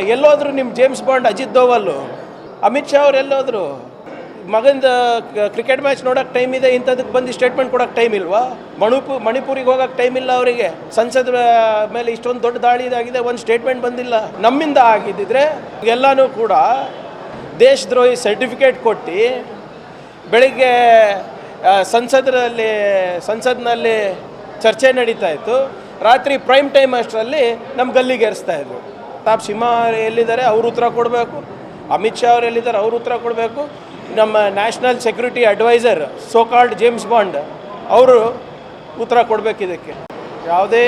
ಎಲ್ಲೋದ್ರು ನಿಮ್ಮ James Bond Ajit ದೋವಲ್ಲು Amit Shah ಅವ್ರು ಎಲ್ಲೋದ್ರು? ಮಗಂದ ಕ್ರಿಕೆಟ್ ಮ್ಯಾಚ್ ನೋಡೋಕೆ ಟೈಮ್ ಇದೆ ಇಂಥದಕ್ಕೆ ಬಂದು ಸ್ಟೇಟ್ಮೆಂಟ್ ಕೊಡೋಕೆ ಟೈಮ್ ಇಲ್ವಾ? ಮಣಿಪುರ್ ಮಣಿಪುರಿಗೆ ಹೋಗೋಕೆ ಟೈಮ್ ಇಲ್ಲ ಅವರಿಗೆ. ಸಂಸದ ಮೇಲೆ ಇಷ್ಟೊಂದು ದೊಡ್ಡ ದಾಳಿ ಇದಾಗಿದೆ, ಒಂದು ಸ್ಟೇಟ್ಮೆಂಟ್ ಬಂದಿಲ್ಲ. ನಮ್ಮಿಂದ ಆಗಿದ್ದಿದ್ರೆ ಎಲ್ಲನೂ ಕೂಡ ದೇಶದ್ರೋಹಿ ಸರ್ಟಿಫಿಕೇಟ್ ಕೊಟ್ಟು, ಬೆಳಿಗ್ಗೆ ಸಂಸದರಲ್ಲಿ ಸಂಸತ್ನಲ್ಲಿ ಚರ್ಚೆ ನಡೀತಾ ಇತ್ತು. ರಾತ್ರಿ ಪ್ರೈಮ್ ಟೈಮ್ ಅಷ್ಟರಲ್ಲಿ ನಮ್ಮ ಗಲ್ಲಿಗೇರಿಸ್ತಾ ಇದ್ರು. ತಾಪ್ ಸಿಂಹ ಎಲ್ಲಿದ್ದಾರೆ, ಅವ್ರ ಉತ್ತರ ಕೊಡಬೇಕು. ಅಮಿತ್ ಶಾ ಅವ್ರು ಎಲ್ಲಿದ್ದಾರೆ, ಅವ್ರ ಉತ್ತರ ಕೊಡಬೇಕು. ನಮ್ಮ national security adviser so called James Bond ಅವರು ಉತ್ತರ ಕೊಡಬೇಕು ಇದಕ್ಕೆ. ಯಾವುದೇ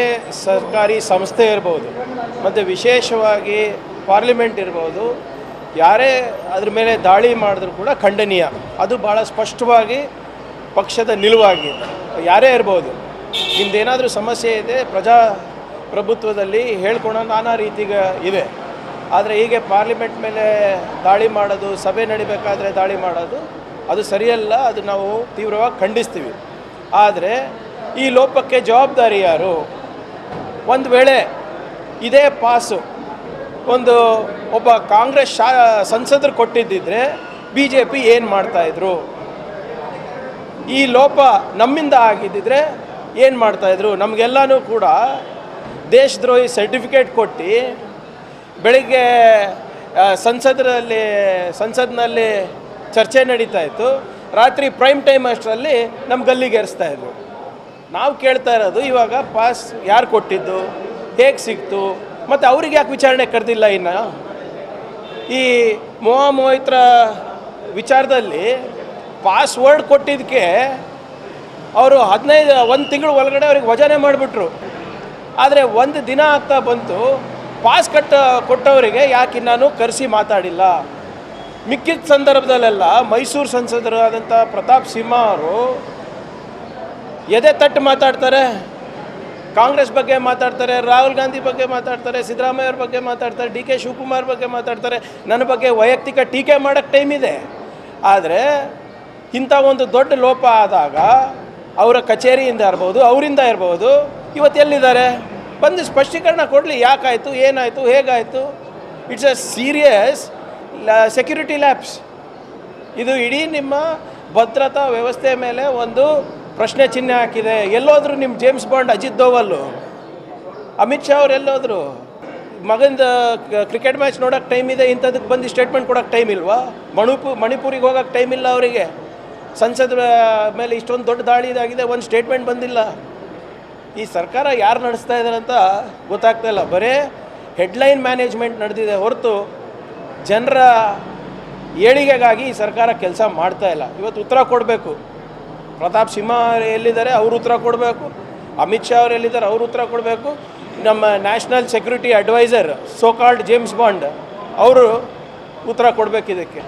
ಸರ್ಕಾರಿ ಸಂಸ್ಥೆ ಇರ್ಬೋದು, ಮತ್ತು ವಿಶೇಷವಾಗಿ ಪಾರ್ಲಿಮೆಂಟ್ ಇರ್ಬೋದು, ಯಾರೇ ಅದ್ರ ಮೇಲೆ ದಾಳಿ ಮಾಡಿದ್ರು ಕೂಡ ಖಂಡನೀಯ. ಅದು ಭಾಳ ಸ್ಪಷ್ಟವಾಗಿ ಪಕ್ಷದ ನಿಲುವಾಗಿ. ಯಾರೇ ಇರ್ಬೋದು, ನಿಮ್ದೇನಾದರೂ ಸಮಸ್ಯೆ ಇದೆ, ಪ್ರಜಾ ಪ್ರಭುತ್ವದಲ್ಲಿ ಹೇಳ್ಕೊಳ್ಳೋ ನಾನಾ ರೀತಿಗೆ ಇವೆ. ಆದರೆ ಹೀಗೆ ಪಾರ್ಲಿಮೆಂಟ್ ಮೇಲೆ ದಾಳಿ ಮಾಡೋದು, ಸಭೆ ನಡಿಬೇಕಾದ್ರೆ ದಾಳಿ ಮಾಡೋದು, ಅದು ಸರಿಯಲ್ಲ, ಅದು ನಾವು ತೀವ್ರವಾಗಿ ಖಂಡಿಸ್ತೀವಿ. ಆದರೆ ಈ ಲೋಪಕ್ಕೆ ಜವಾಬ್ದಾರಿ ಯಾರು? ಒಂದು ವೇಳೆ ಇದೇ ಪಾಸು ಒಂದು ಒಬ್ಬ ಕಾಂಗ್ರೆಸ್ ಶಾ, ಸಂಸದರು ಕೊಟ್ಟಿದ್ದಿದ್ರೆ ಬಿ ಜೆ ಪಿ ಏನು ಮಾಡ್ತಾಯಿದ್ರು ಈ ಲೋಪ ನಮ್ಮಿಂದ ಆಗಿದ್ದಿದ್ರೆ ಏನು ಮಾಡ್ತಾಯಿದ್ರು ನಮಗೆಲ್ಲನೂ ಕೂಡ ದೇಶದ್ರೋಹಿ ಸರ್ಟಿಫಿಕೇಟ್ ಕೊಟ್ಟು ಬೆಳಿಗ್ಗೆ ಸಂಸದರಲ್ಲಿ ಸಂಸತ್ನಲ್ಲಿ ಚರ್ಚೆ ನಡೀತಾ ಇತ್ತು. ರಾತ್ರಿ ಪ್ರೈಮ್ ಟೈಮ್ ಅಷ್ಟರಲ್ಲಿ ನಮ್ಮ ಗಲ್ಲಿಗೇರಿಸ್ತಾ ಇದ್ರು. ನಾವು ಕೇಳ್ತಾ ಇರೋದು, ಇವಾಗ ಪಾಸ್ ಯಾರು ಕೊಟ್ಟಿದ್ದು, ಹೇಗೆ ಸಿಕ್ತು, ಮತ್ತು ಅವ್ರಿಗೆ ಯಾಕೆ ವಿಚಾರಣೆ ಕರೆದಿಲ್ಲ ಇನ್ನು? ಈ ಮೋಹ ಮೋಹಿತ್ರ ವಿಚಾರದಲ್ಲಿ ಪಾಸ್ವರ್ಡ್ ಕೊಟ್ಟಿದ್ದಕ್ಕೆ ಅವರು ಹದಿನೈದು, ಒಂದು ತಿಂಗಳು ಒಳಗಡೆ ಅವ್ರಿಗೆ ವಜನೆ ಮಾಡಿಬಿಟ್ರು. ಆದರೆ ಒಂದು ದಿನ ಆಗ್ತಾ ಬಂತು, ಪಾಸ್ ಕಟ್ಟ, ಕೊಟ್ಟವರಿಗೆ ಯಾಕೆ ನಾನು ಕರೆಸಿ ಮಾತಾಡಿಲ್ಲ. ಮಿಕ್ಕಿದ ಸಂದರ್ಭದಲ್ಲೆಲ್ಲ ಮೈಸೂರು ಸಂಸದರು ಆದಂಥ ಪ್ರತಾಪ್ ಸಿಂಹ ಅವರು ಎದೆ ತಟ್ಟು ಮಾತಾಡ್ತಾರೆ, ಕಾಂಗ್ರೆಸ್ ಬಗ್ಗೆ ಮಾತಾಡ್ತಾರೆ, ರಾಹುಲ್ ಗಾಂಧಿ ಬಗ್ಗೆ ಮಾತಾಡ್ತಾರೆ, ಸಿದ್ದರಾಮಯ್ಯ ಅವ್ರ ಬಗ್ಗೆ ಮಾತಾಡ್ತಾರೆ, ಡಿ ಕೆ ಶಿವಕುಮಾರ್ ಬಗ್ಗೆ ಮಾತಾಡ್ತಾರೆ, ನನ್ನ ಬಗ್ಗೆ ವೈಯಕ್ತಿಕ ಟೀಕೆ ಮಾಡೋಕ್ಕೆ ಟೈಮ್ ಇದೆ. ಆದರೆ ಇಂಥ ಒಂದು ದೊಡ್ಡ ಲೋಪ ಆದಾಗ ಅವರ ಕಚೇರಿಯಿಂದ ಇರ್ಬೋದು, ಅವರಿಂದ ಇರ್ಬೋದು ಇವತ್ತು ಎಲ್ಲಿದ್ದಾರೆ? ಬಂದು ಸ್ಪಷ್ಟೀಕರಣ ಕೊಡಲಿ, ಯಾಕಾಯಿತು, ಏನಾಯಿತು, ಹೇಗಾಯಿತು? It's a serious security labs ಇದು ಇಡೀ ನಿಮ್ಮ ಭದ್ರತಾ ವ್ಯವಸ್ಥೆ ಮೇಲೆ ಒಂದು ಪ್ರಶ್ನೆ ಚಿಹ್ನೆ ಹಾಕಿದೆ. ಎಲ್ಲೋದ್ರು ನಿಮ್ಮ ಜೇಮ್ಸ್ ಬಾಂಡ್ ಅಜಿತ್ ದೋವಲ್ಲು ಅಮಿತ್ ಶಾ ಅವ್ರು ಎಲ್ಲೋದ್ರು? ಮಗಂದ ಕ್ರಿಕೆಟ್ ಮ್ಯಾಚ್ ನೋಡೋಕೆ ಟೈಮ್ ಇದೆ ಇಂಥದಕ್ಕೆ ಬಂದು ಸ್ಟೇಟ್ಮೆಂಟ್ ಕೊಡೋಕೆ ಟೈಮ್ ಇಲ್ವಾ? ಮಣಿಪುರ್ ಮಣಿಪುರಿಗೆ ಹೋಗೋಕೆ ಟೈಮ್ ಇಲ್ಲ ಅವರಿಗೆ. ಸಂಸದ ಮೇಲೆ ಇಷ್ಟೊಂದು ದೊಡ್ಡ ದಾಳಿ ಇದಾಗಿದೆ, ಒಂದು ಸ್ಟೇಟ್ಮೆಂಟ್ ಬಂದಿಲ್ಲ. ಈ ಸರ್ಕಾರ ಯಾರು ನಡೆಸ್ತಾ ಇದ್ದಾರೆ ಅಂತ ಗೊತ್ತಾಗ್ತಾ ಇಲ್ಲ. ಬರೀ ಹೆಡ್ಲೈನ್ ಮ್ಯಾನೇಜ್ಮೆಂಟ್ ನಡೆದಿದೆ ಹೊರತು ಜನರ ಏಳಿಗೆಗಾಗಿ ಈ ಸರ್ಕಾರ ಕೆಲಸ ಮಾಡ್ತಾ ಇಲ್ಲ. ಇವತ್ತು ಉತ್ತರ ಕೊಡಬೇಕು. ಪ್ರತಾಪ್ ಸಿಂಹ ಎಲ್ಲಿದ್ದಾರೆ ಅವರು ಉತ್ತರ ಕೊಡಬೇಕು. ಅಮಿತ್ ಶಾ ಅವ್ರು ಎಲ್ಲಿದ್ದಾರೆ ಅವರು ಉತ್ತರ ಕೊಡಬೇಕು. ನಮ್ಮ national security adviser so called James Bond ಅವರು ಉತ್ತರ ಕೊಡಬೇಕು ಇದಕ್ಕೆ.